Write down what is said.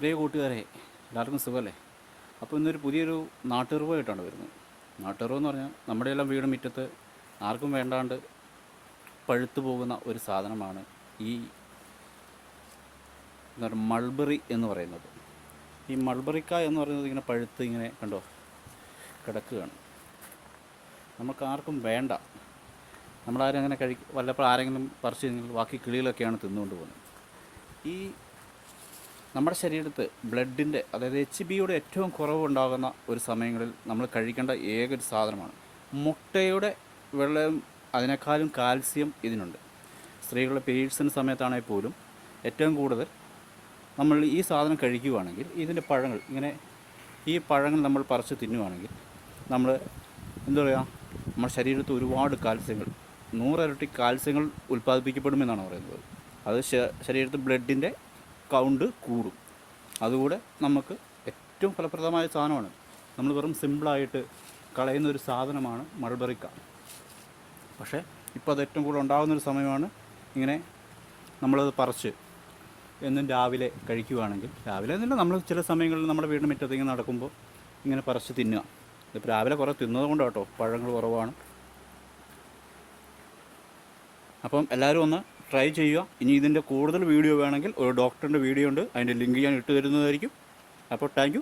പ്രിയ കൂട്ടുകാരെ എല്ലാവർക്കും സുഖമല്ലേ? അപ്പോൾ ഇന്നൊരു പുതിയൊരു നാട്ടുറവായിട്ടാണ് വരുന്നത്. നാട്ടുറവ് എന്ന് പറഞ്ഞാൽ നമ്മുടെ എല്ലാം വീട് മുറ്റത്ത് ആർക്കും വേണ്ടാണ്ട് പഴുത്തു പോകുന്ന ഒരു സാധനമാണ് ഈ മൾബറി എന്ന് പറയുന്നത്. ഈ മൾബറിക്ക എന്ന് പറയുന്നത് ഇങ്ങനെ പഴുത്ത് ഇങ്ങനെ കണ്ടോ? കിടക്കുകയാണ്. നമുക്ക് ആർക്കും വേണ്ട. നമ്മളാരും അങ്ങനെ കഴി വല്ലപ്പോൾ ആരെങ്കിലും പറിച്ചു കഴിഞ്ഞാൽ ബാക്കി കിളികളൊക്കെയാണ് തിന്നുകൊണ്ട് പോകുന്നത്. ഈ നമ്മുടെ ശരീരത്ത് ബ്ലഡിന്റെ അതായത് എച്ച് ബിയുടെ ഏറ്റവും കുറവുണ്ടാകുന്ന ഒരു സമയങ്ങളിൽ നമ്മൾ കഴിക്കേണ്ട ഏക ഒരു സാധനമാണ്? മുട്ടയുടെ വെള്ളം അതിനേക്കാളും കാൽസ്യം ഇതിനുണ്ട്. സ്ത്രീകളുടെ പീരീഡ്സിന് സമയത്താണെങ്കിൽ പോലും ഏറ്റവും കൂടുതൽ നമ്മൾ ഈ സാധനം കഴിക്കുകയാണെങ്കിൽ ഇതിന്റെ പഴങ്ങൾ ഇങ്ങനെ ഈ പഴങ്ങൾ നമ്മൾ പറിച്ച് തിന്നുവാണെങ്കിൽ നമ്മൾ എന്താ പറയുക നമ്മുടെ ശരീരത്ത് ഒരുപാട് കാൽസ്യങ്ങൾ നൂറിരട്ടി കാൽസ്യങ്ങൾ ഉൽപ്പാദിപ്പിക്കപ്പെടുമെന്നാണ് പറയുന്നത്. അത് ശരീരത്ത് ബ്ലഡിന്റെ കൗണ്ട് കൂടും. അതുകൂടെ നമുക്ക് ഏറ്റവും ഫലപ്രദമായ സാധനമാണ്. നമ്മൾ വെറും സിമ്പിളായിട്ട് കളയുന്ന ഒരു സാധനമാണ് മൾബറിക്ക. പക്ഷേ ഇപ്പോൾ അത് ഏറ്റവും കൂടുതൽ ഉണ്ടാകുന്നൊരു സമയമാണ് ഇങ്ങനെ നമ്മളത് പറിച്ച് എന്നും രാവിലെ കഴിക്കുകയാണെങ്കിൽ രാവിലെ എന്നില്ല നമ്മൾ ചില സമയങ്ങളിൽ നമ്മുടെ വീടിന് മുറ്റത്ത് ഇങ്ങനെ നടക്കുമ്പോൾ ഇങ്ങനെ പറിച്ച് തിന്നുക. ഇപ്പോൾ രാവിലെ കുറേ തിന്നത് കൊണ്ട് കേട്ടോ പഴങ്ങൾ കുറവാണ്. അപ്പം എല്ലാവരും ഒന്ന് ട്രൈ ചെയ്യുക. ഇനി ഇതിന്റെ കൂടുതൽ വീഡിയോ വേണമെങ്കിൽ ഒരു ഡോക്ടറിന്റെ വീഡിയോ ഉണ്ട്. അതിന്റെ ലിങ്ക് ഞാൻ ഇട്ട് തരുന്നതായിരിക്കും അപ്പോൾ താങ്ക്